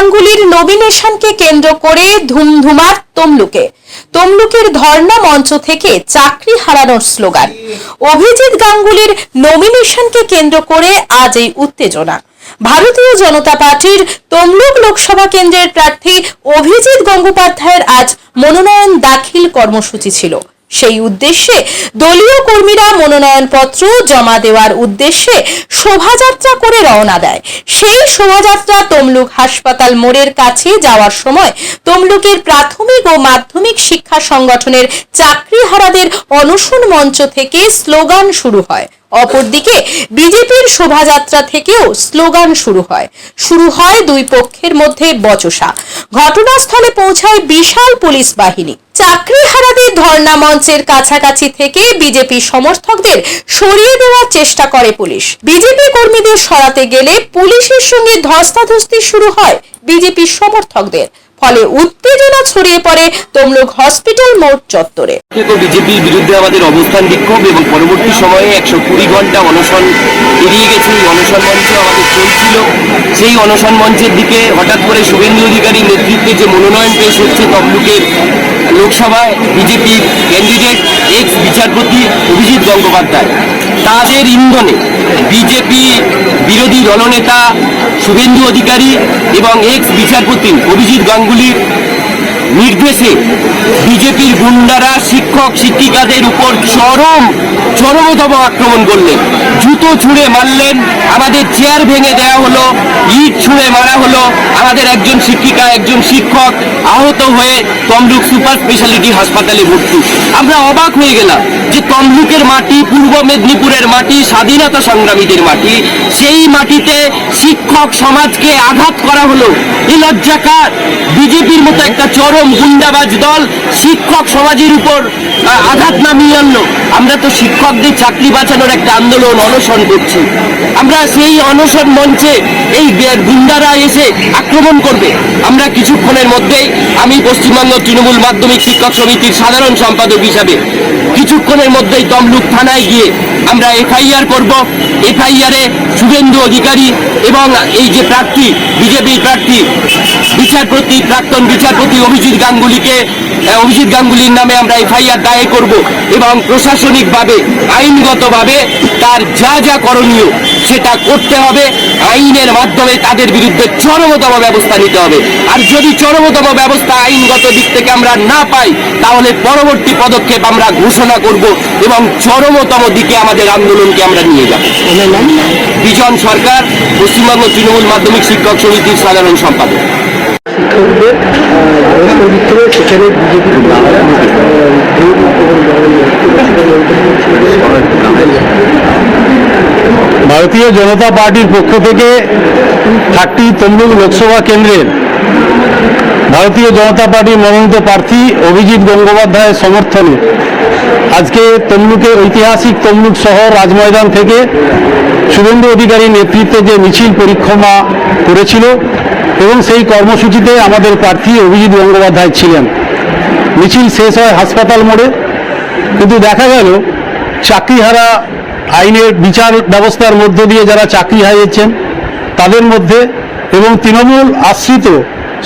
গাঙ্গুলির নমিনেশনকে কেন্দ্র করে ধুমধুমার তমলুকে। তমলুকের ধর্ণা মঞ্চ থেকে চাকরি হারানোর স্লোগান। অভিজিৎ গাঙ্গুলির নমিনেশনকে কেন্দ্র করে আজ এই উত্তেজনা। ভারতীয় জনতা পার্টির তমলুক লোকসভা কেন্দ্রের প্রার্থী অভিজিৎ গঙ্গোপাধ্যায়ের আজ মনোনয়ন দাখিল কর্মসূচি ছিল। সেই উদ্দেশ্যে দলীয় কর্মীরা মনোনয়নপত্র জমা দেওয়ার উদ্দেশ্যে শোভাযাত্রা করে রওনা দেয়। সেই শোভাযাত্রা তমলুক হাসপাতাল মোড়ের কাছে যাওয়ার সময় তমলুকের প্রাথমিক ও মাধ্যমিক শিক্ষা সংগঠনের চাকরিহারাদের অনশন মঞ্চ থেকে স্লোগান শুরু হয়। অপরদিকে বিজেপির শোভাযাত্রা থেকেও স্লোগান শুরু হয়। শুরু হয় দুই পক্ষের মধ্যে বচসা। ঘটনাস্থলে পৌঁছায় বিশাল পুলিশ বাহিনী। চাকরিহারাদের ধর্ণা মঞ্চের কাছাকাছি থেকে বিজেপি সমর্থকদের সরিয়ে দেওয়ার চেষ্টা করে পুলিশ। বিজেপি কর্মীদের সরাতে গেলে পুলিশের সঙ্গে ধস্তাধস্তি শুরু হয় বিজেপি সমর্থকদের। ফলে উত্তেজনা ছড়িয়ে পড়ে তমলুক হসপিটাল মোড় চত্বরে। বিজেপির বিরুদ্ধে আমাদের অবস্থান বিক্ষোভ এবং পরবর্তী সময়ে একশো কুড়ি ঘণ্টা অনশন এড়িয়ে গেছে। এই অনশন মঞ্চ আমাদের চলছিল। সেই অনশন মঞ্চের দিকে হঠাৎ করে শুভেন্দু অধিকারী নেতৃত্বে যে মনোনয়ন পেশ হচ্ছে তমলুকের লোকসভায় বিজেপির ক্যান্ডিডেট এক্স বিচারপতি অভিজিৎ গঙ্গোপাধ্যায়। তাদের ইন্ধনে বিজেপি বিরোধী দলনেতা শুভেন্দু অধিকারী এবং এক্স বিচারপতি অভিজিৎ গাঙ্গুলির নির্দেশে বিজেপির গুন্ডারা, শিক্ষক, শিক্ষিকাদের উপর চরম, চরমতম আক্রমণ করলেন। জুতো ছুঁড়ে মারলেন, আমাদের চেয়ার ভেঙে দেওয়া হলো, ইট ছুঁড়ে মারা হলো, আমাদের একজন শিক্ষিকা, একজন শিক্ষক আহত হয়ে তমলুক সুপার স্পেশালিটি হাসপাতালে ভর্তি। আমরা অবাক হয়ে গেলাম যে তমলুকের মাটি, পূর্ব মেদিনীপুরের মাটি, স্বাধীনতা সংগ্রামীদের মাটি, সেই মাটিতে শিক্ষক সমাজকে আঘাত করা হলো। এই লজ্জাকার বিজেপির মতো একটা চরম গুন্ডাবাজ দল শিক্ষক সমাজের উপর আঘাত নামিয়ে আনলো। আমরা তো শিক্ষকদের চাকরি বাঁচানোর একটা আন্দোলন অনশন করছি। আমরা সেই অনশন মঞ্চে এই গুন্ডারা এসে আক্রমণ করবে। আমরা কিছুক্ষণের মধ্যেই আমি পশ্চিমবঙ্গ তৃণমূল মাধ্যমিক শিক্ষক সমিতির সাধারণ সম্পাদক হিসাবে কিছুক্ষণের মধ্যেই তমলুক থানায় গিয়ে আমরা এফআইআর করব। এফআইআরে শুভেন্দু অধিকারী এবং এই যে প্রার্থী বিজেপি প্রার্থী, বিচারপতি, প্রাক্তন বিচারপতি অভিজিৎ গাঙ্গুলিকে অভিজিৎ গাঙ্গুলির নামে আমরা এফআইআর দায়ের করব এবং প্রশাসনিকভাবে, আইনগতভাবে তার যা যা করণীয় সেটা করতে হবে। আইনের মাধ্যমে তাদের বিরুদ্ধে চরমতম ব্যবস্থা নিতে হবে। আর যদি চরমতম ব্যবস্থা আইনগত দিক থেকে আমরা না পাই, তাহলে পরবর্তী পদক্ষেপ আমরা ঘোষণা করব এবং চরমতম দিকে আমাদের আন্দোলনকে আমরা নিয়ে যাব। বিজন সরকার, পশ্চিমবঙ্গ তৃণমূল মাধ্যমিক শিক্ষক সমিতির সাধারণ সম্পাদক। শিক্ষকদের পবিত্রে সেখানে বিজেপি ভারতীয় জনতা পার্টির পক্ষ থেকে থার্টি তমলুক লোকসভা কেন্দ্রের ভারতীয় জনতা পার্টির মনোনীত প্রার্থী অভিজিৎ গঙ্গোপাধ্যায়ের সমর্থনে আজকে তমলুকের ঐতিহাসিক তমলুক শহর রাজময়দান থেকে শুভেন্দু অধিকারীর নেতৃত্বে যে মিছিল পরিক্রমা করেছিল এবং সেই কর্মসূচিতে আমাদের প্রার্থী অভিজিৎ গঙ্গোপাধ্যায় ছিলেন। মিছিল শেষ হয় হাসপাতাল মোড়ে, কিন্তু দেখা গেল চাকরিহারা আইনের বিচার ব্যবস্থার মধ্য দিয়ে যারা চাকরি হারিয়েছেন, তাদের মধ্যে এবং তৃণমূল আশ্রিত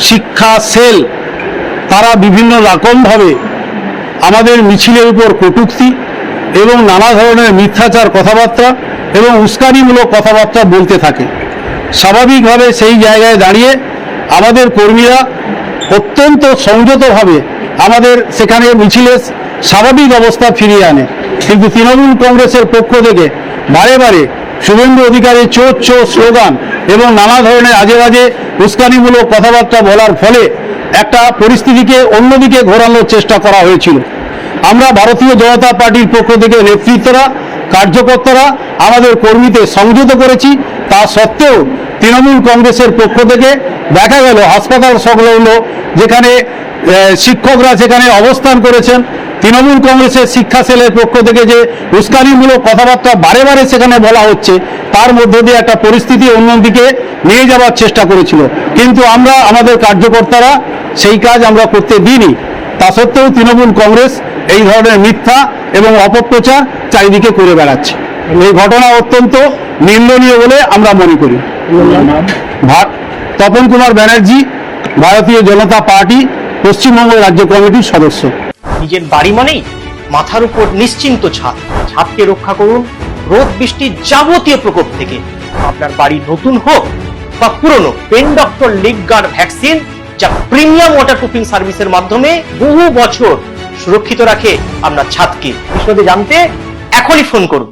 শিক্ষা সেল, তারা বিভিন্ন রকমভাবে আমাদের মিছিলের উপর কটুক্তি এবং নানা ধরনের মিথ্যাচার কথাবার্তা এবং উস্কানিমূলক কথাবার্তা বলতে থাকে। স্বাভাবিকভাবে সেই জায়গায় দাঁড়িয়ে আমাদের কর্মীরা অত্যন্ত সংযতভাবে আমাদের সেখানে মিছিলের স্বাভাবিক অবস্থা ফিরিয়ে আনে। কিন্তু তৃণমূল কংগ্রেসের পক্ষ থেকে বারে বারে শুভেন্দু অধিকারীর চোর চোর স্লোগান এবং নানা ধরনের আজে বাজে উস্কানিমূলক কথাবার্তা বলার ফলে একটা পরিস্থিতিকে অন্যদিকে ঘোরানোর চেষ্টা করা হয়েছিল। আমরা ভারতীয় জনতা পার্টির পক্ষ থেকে নেতৃত্বরা কার্যকর্তারা আমাদের কর্মীদের সংযত করেছি। তা সত্ত্বেও তৃণমূল কংগ্রেসের পক্ষ থেকে দেখা গেল, হাসপাতাল সংলগ্ন যেখানে শিক্ষকরা সেখানে অবস্থান করেছেন, তৃণমূল কংগ্রেসের শিক্ষা সেলের পক্ষ থেকে যে উস্কানিমূলক কথাবার্তা বারে বারে সেখানে বলা হচ্ছে, তার মধ্য দিয়ে একটা পরিস্থিতি অন্যদিকে নিয়ে যাওয়ার চেষ্টা করেছিল। কিন্তু আমরা, আমাদের কার্যকর্তারা সেই কাজ আমরা করতে দিইনি। তা সত্ত্বেও তৃণমূল কংগ্রেস এই ধরনের মিথ্যা এবং অপপ্রচার চারিদিকে করে বেড়াচ্ছে। এই ঘটনা অত্যন্ত নিন্দনীয় বলে আমরা মনে করি। তপন কুমার ব্যানার্জি, ভারতীয় জনতা পার্টি, পশ্চিমবঙ্গ রাজ্য কমিটির সদস্য। নিজের বাড়ি মানেই মাথার উপর নিশ্চিন্ত ছাদ। ছাদকে রক্ষা করুন রোদ বৃষ্টির যাবতীয় প্রকোপ থেকে। আপনার বাড়ি নতুন হোক বা পুরনো, pen doctor leak guard vaccine, যা প্রিমিয়াম ওয়াটার প্রুফিং সার্ভিসের মাধ্যমে বহু বছর সুরক্ষিত রাখে আপনার ছাদকে বিশদে জানতে এখনই ফোন করুন।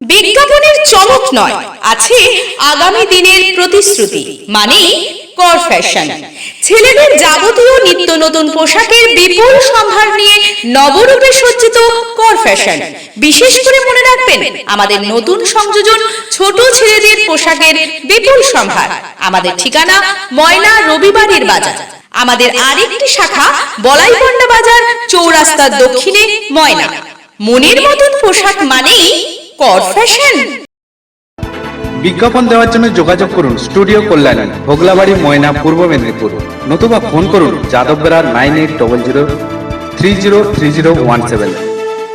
বিজ্ঞাপনের চমক নয়, আছে আগামী দিনের প্রতিশ্রুতি মানে কর ফ্যাশন ছেলেদের যাবতীয় নিত্য নতুন পোশাকের বিপুল সম্ভার নিয়ে নবরূপে সজ্জিত ফ্যাশন বিশেষ করে মনে রাখবেন, আমাদের নতুন সংযোজন ছোট ছেলেদের পোশাকের বিপুল সম্ভার। আমাদের ঠিকানা ময়না রবিবারের বাজার। আমাদের আরেকটি শাখা বলাইপন্ডা বাজার, চৌরাস্তার দক্ষিণে ময়না। মনের মতন পোশাক মানেই কর ফ্যাশন বিজ্ঞাপন দেওয়ার জন্য যোগাযোগ করুন স্টুডিও কল্যাণী, ভোগলাবাড়ি, ময়না, পূর্ব মেদিনীপুর। নতুবা ফোন করুন Yadav Bera nine eight double zero three zero three zero one seven.